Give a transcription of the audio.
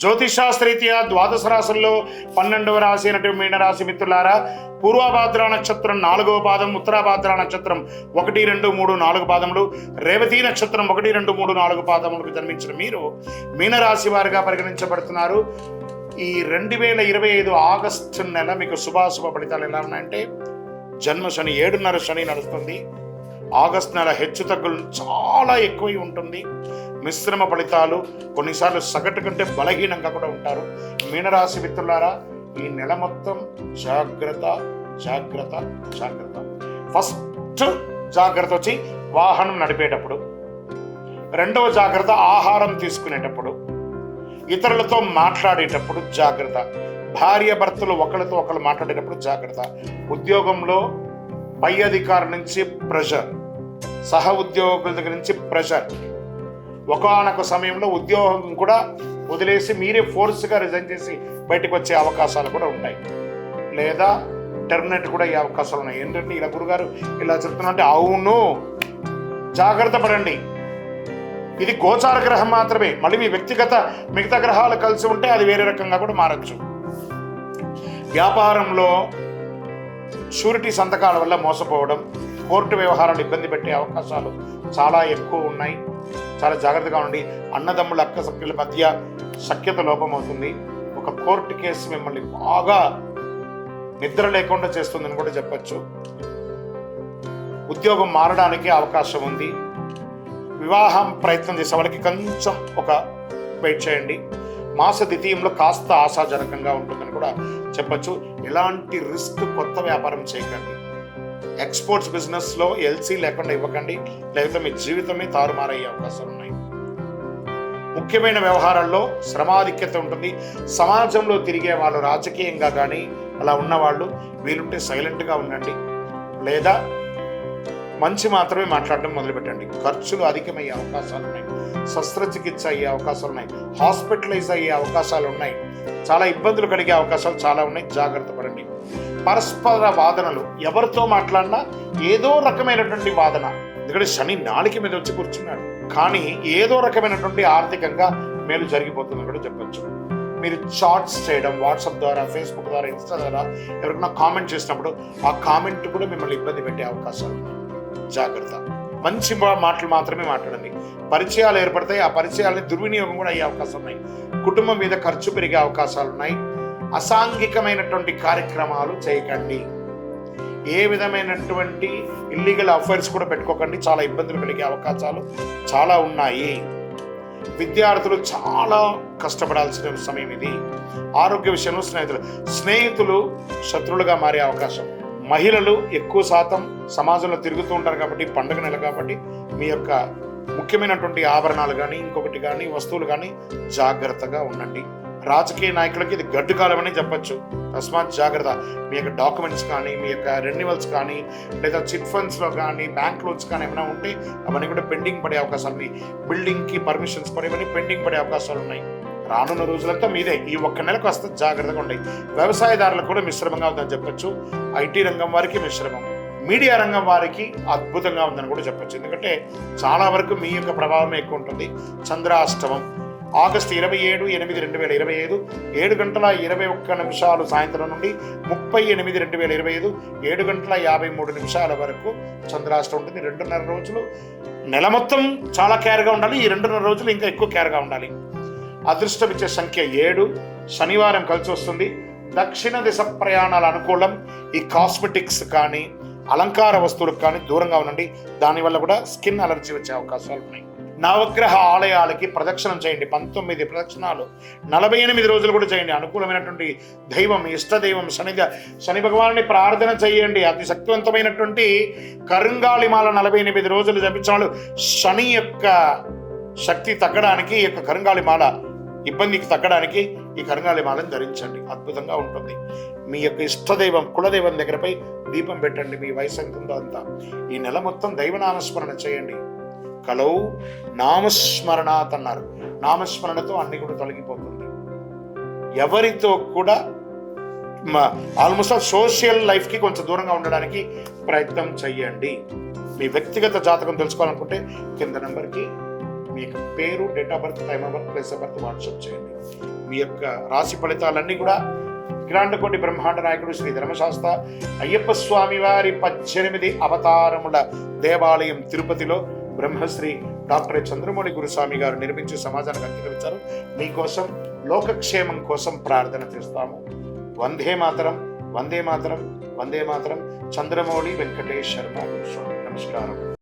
జ్యోతిషాస్త్రీత్యా ద్వాదశ రాశుల్లో పన్నెండవ రాశి అయినటువంటి మీనరాశి మిత్రులారా పూర్వభాద్ర నక్షత్రం నాలుగవ పాదం ఉత్తరాభాద్ర నక్షత్రం ఒకటి రెండు మూడు నాలుగు పాదములు రేవతి నక్షత్రం ఒకటి రెండు మూడు నాలుగు పాదములకు జన్మించిన మీరు మీనరాశి వారిగా పరిగణించబడుతున్నారు. ఈ రెండు వేల ఇరవై ఐదు ఆగస్టు నెల మీకు శుభాశుభ ఫలితాలు ఎలా ఉన్నాయంటే జన్మ శని ఏడున్నర శని నడుస్తుంది. ఆగస్ట్ నెల హెచ్చు తగ్గులు చాలా ఎక్కువై ఉంటుంది. మిశ్రమ ఫలితాలు కొన్నిసార్లు సగటు కంటే బలహీనంగా కూడా ఉంటారు. మీనరాశి మిత్రులారా ఈ నెల మొత్తం జాగ్రత్త జాగ్రత్త జాగ్రత్త. ఫస్ట్ జాగ్రత్త వచ్చి వాహనం నడిపేటప్పుడు రెండవ జాగ్రత్త ఆహారం తీసుకునేటప్పుడు ఇతరులతో మాట్లాడేటప్పుడు జాగ్రత్త భార్య భర్తలు ఒకరితో ఒకరు మాట్లాడేటప్పుడు జాగ్రత్త. ఉద్యోగంలో పై అధికారి నుంచి ప్రెషర్ సహ ఉద్యోగుల దగ్గర నుంచి ప్రెషర్ ఒకనొక సమయంలో ఉద్యోగం కూడా వదిలేసి మీరే ఫోర్స్గా రిజైన్ చేసి బయటకు వచ్చే అవకాశాలు కూడా ఉంటాయి. లేదా టెర్మినేట్ కూడా అయ్యే అవకాశాలు ఉన్నాయి. ఏంటంటే ఇలా గురుగారు ఇలా చెప్తున్నారంటే అవును జాగ్రత్త పడండి. ఇది గోచార గ్రహం మాత్రమే. మళ్ళీ మీ వ్యక్తిగత మిగతా గ్రహాలు కలిసి ఉంటే అది వేరే రకంగా కూడా మారచ్చు. వ్యాపారంలో షూరిటీ సంతకాల వల్ల మోసపోవడం కోర్టు వ్యవహారాలు ఇబ్బంది పెట్టే అవకాశాలు చాలా ఎక్కువ ఉన్నాయి. చాలా జాగ్రత్తగా ఉండి అన్నదమ్ముల అక్క సభ్యుల మధ్య సఖ్యత లోపం అవుతుంది. ఒక కోర్టు కేసు మిమ్మల్ని బాగా నిద్ర లేకుండా చేస్తుందని కూడా చెప్పచ్చు. ఉద్యోగం మారడానికి అవకాశం ఉంది. వివాహం ప్రయత్నం చేసే వాళ్ళకి కొంచెం ఒక వెయిట్ చేయండి. మాస ద్వితీయంలో కాస్త ఆశాజనకంగా ఉంటుందని కూడా చెప్పచ్చు. ఎలాంటి రిస్క్ కొత్త వ్యాపారం చేయకండి. ఎక్స్పోర్ట్స్ బిజినెస్లో ఎల్సీ లేకుండా ఇవ్వకండి. లేకపోతే మీ జీవితమే తారుమారయ్యే అవకాశాలు ఉన్నాయి. ముఖ్యమైన వ్యవహారాల్లో శ్రమాధిక్యత ఉంటుంది. సమాజంలో తిరిగే వాళ్ళు రాజకీయంగా కానీ అలా ఉన్నవాళ్ళు వీలుంటే సైలెంట్గా ఉండండి. లేదా మంచి మాత్రమే మాట్లాడడం మొదలుపెట్టండి. ఖర్చులు అధికమయ్యే అవకాశాలు ఉన్నాయి. శస్త్రచికిత్స అయ్యే అవకాశాలు ఉన్నాయి. హాస్పిటలైజ్ అయ్యే అవకాశాలు ఉన్నాయి. చాలా ఇబ్బందులు కలిగే అవకాశాలు చాలా ఉన్నాయి. జాగ్రత్త పడండి. పరస్పర వాదనలు ఎవరితో మాట్లాడినా ఏదో రకమైనటువంటి వాదన. ఎందుకంటే శని నాలుక మీద వచ్చి కూర్చున్నాడు. కానీ ఏదో రకమైనటువంటి ఆర్థికంగా మేలు జరిగిపోతుందని కూడా చెప్పచ్చు. మీరు చాట్స్ చేయడం వాట్సాప్ ద్వారా ఫేస్బుక్ ద్వారా ఇన్స్టా ద్వారా ఎవరికైనా కామెంట్ చేసినప్పుడు ఆ కామెంట్ కూడా మిమ్మల్ని ఇబ్బంది పెట్టే అవకాశాలు ఉన్నాయి. జాగ్రత్త. మంచి మాటలు మాత్రమే మాట్లాడండి. పరిచయాలు ఏర్పడతాయి. ఆ పరిచయాలని దుర్వినియోగం కూడా అయ్యే అవకాశం ఉన్నాయి. కుటుంబం మీద ఖర్చు పెరిగే అవకాశాలు ఉన్నాయి. అసాంఘికమైనటువంటి కార్యక్రమాలు చేయకండి. ఏ విధమైనటువంటి ఇల్లీగల్ అఫైర్స్ కూడా పెట్టుకోకండి. చాలా ఇబ్బందులు కలిగే అవకాశాలు చాలా ఉన్నాయి. విద్యార్థులు చాలా కష్టపడాల్సిన సమయం ఇది. ఆరోగ్య విషయంలో స్నేహితులు స్నేహితులు శత్రువులుగా మారే అవకాశం. మహిళలు ఎక్కువ శాతం సమాజంలో తిరుగుతూ ఉంటారు కాబట్టి పండుగ నెల కాబట్టి మీ యొక్క ముఖ్యమైనటువంటి ఆభరణాలు కానీ ఇంకొకటి కానీ వస్తువులు కానీ జాగ్రత్తగా ఉండండి. రాజకీయ నాయకులకి ఇది గడ్డు కాలం అని చెప్పచ్చు. తస్మాత్ జాగ్రత్త. మీ యొక్క డాక్యుమెంట్స్ కానీ మీ యొక్క రెన్యువల్స్ కానీ లేదా చిట్ ఫండ్స్లో కానీ బ్యాంక్ లోన్స్ కానీ ఏమైనా ఉంటే అవన్నీ కూడా పెండింగ్ పడే అవకాశాలు ఉన్నాయి బిల్డింగ్కి పర్మిషన్స్ కూడా ఇవన్నీ పెండింగ్ పడే అవకాశాలు ఉన్నాయి. రానున్న రోజులంతా మీదే ఈ ఒక్క నెలకు వస్తే జాగ్రత్తగా ఉండే వ్యవసాయదారులకు కూడా మిశ్రమంగా ఉందని చెప్పొచ్చు. ఐటీ రంగం వారికి మిశ్రమం. మీడియా రంగం వారికి అద్భుతంగా ఉందని కూడా చెప్పొచ్చు. ఎందుకంటే చాలా వరకు మీ యొక్క ప్రభావం ఎక్కువ ఉంటుంది. చంద్రాష్టమం. ఆగస్టు ఇరవై ఏడు ఎనిమిది రెండు వేల ఇరవై ఐదు ఏడు గంటల ఇరవై ఒక్క నిమిషాలు సాయంత్రం నుండి ముప్పై ఎనిమిది రెండు వేల ఇరవై ఐదు ఏడు గంటల యాభై మూడు నిమిషాల వరకు చంద్రాష్టం ఉంటుంది. రెండున్నర రోజులు. నెల మొత్తం చాలా కేర్గా ఉండాలి. ఈ రెండున్నర రోజులు ఇంకా ఎక్కువ కేర్గా ఉండాలి. అదృష్టం ఇచ్చే సంఖ్య ఏడు. శనివారం కలిసి వస్తుంది దక్షిణ దిశ ప్రయాణాల అనుకూలం. ఈ కాస్మెటిక్స్ కానీ అలంకార వస్తువులకు కానీ దూరంగా ఉండండి. దానివల్ల కూడా స్కిన్ అలర్జీ వచ్చే అవకాశాలు ఉన్నాయి. నవగ్రహ ఆలయాలకి ప్రదక్షిణం చేయండి. పంతొమ్మిది ప్రదక్షిణాలు. నలభై ఎనిమిది రోజులు కూడా చేయండి. అనుకూలమైనటువంటి దైవం ఇష్టదైవం శని శని భగవాన్ని ప్రార్థన చేయండి. అతి శక్తివంతమైనటువంటి కరుంగాళిమాల నలభై ఎనిమిది రోజులు జపించాలు శని యొక్క శక్తి తగ్గడానికి ఈ యొక్క కరుంగాళిమాల ఇబ్బందికి తగ్గడానికి ఈ కరుంగాళిమాలను ధరించండి. అద్భుతంగా ఉంటుంది. మీ యొక్క ఇష్టదైవం కులదైవం దగ్గరపై దీపం పెట్టండి మీ వయసు ఎంత ఉందో అంతా. ఈ నెల మొత్తం దైవనామస్మరణ చేయండి. కలవు నామస్మరణాత్ అన్నారు. నామస్మరణతో అన్ని కూడా తొలగిపోతుంది. ఎవరితో కూడా ఆల్మోస్ట్ సోషల్ లైఫ్కి కొంచెం దూరంగా ఉండడానికి ప్రయత్నం చేయండి. మీ వ్యక్తిగత జాతకం తెలుసుకోవాలనుకుంటే కింద నెంబర్కి మీ యొక్క పేరు date of birth time of birth place of birth WhatsApp చేయండి. మీ యొక్క రాశి ఫలితాలన్నీ కూడా కిరాండకోటి బ్రహ్మాండ నాయకుడు శ్రీ ధర్మశాస్త్ర అయ్యప్ప స్వామి వారి పద్దెనిమిది అవతారముల దేవాలయం తిరుపతిలో బ్రహ్మశ్రీ డాక్టర్ చంద్రమౌళి గురుస్వామి గారు నిర్మించి సమాజానికి అంకితమిచ్చారు మీకోసం లోకక్షేమం కోసం ప్రార్థన చేస్తాము. వందే మాతరం వందే మాతరం వందే మాతరం చంద్రమౌళి వెంకటేష్ శర్మ గురుస్వామి నమస్కారం.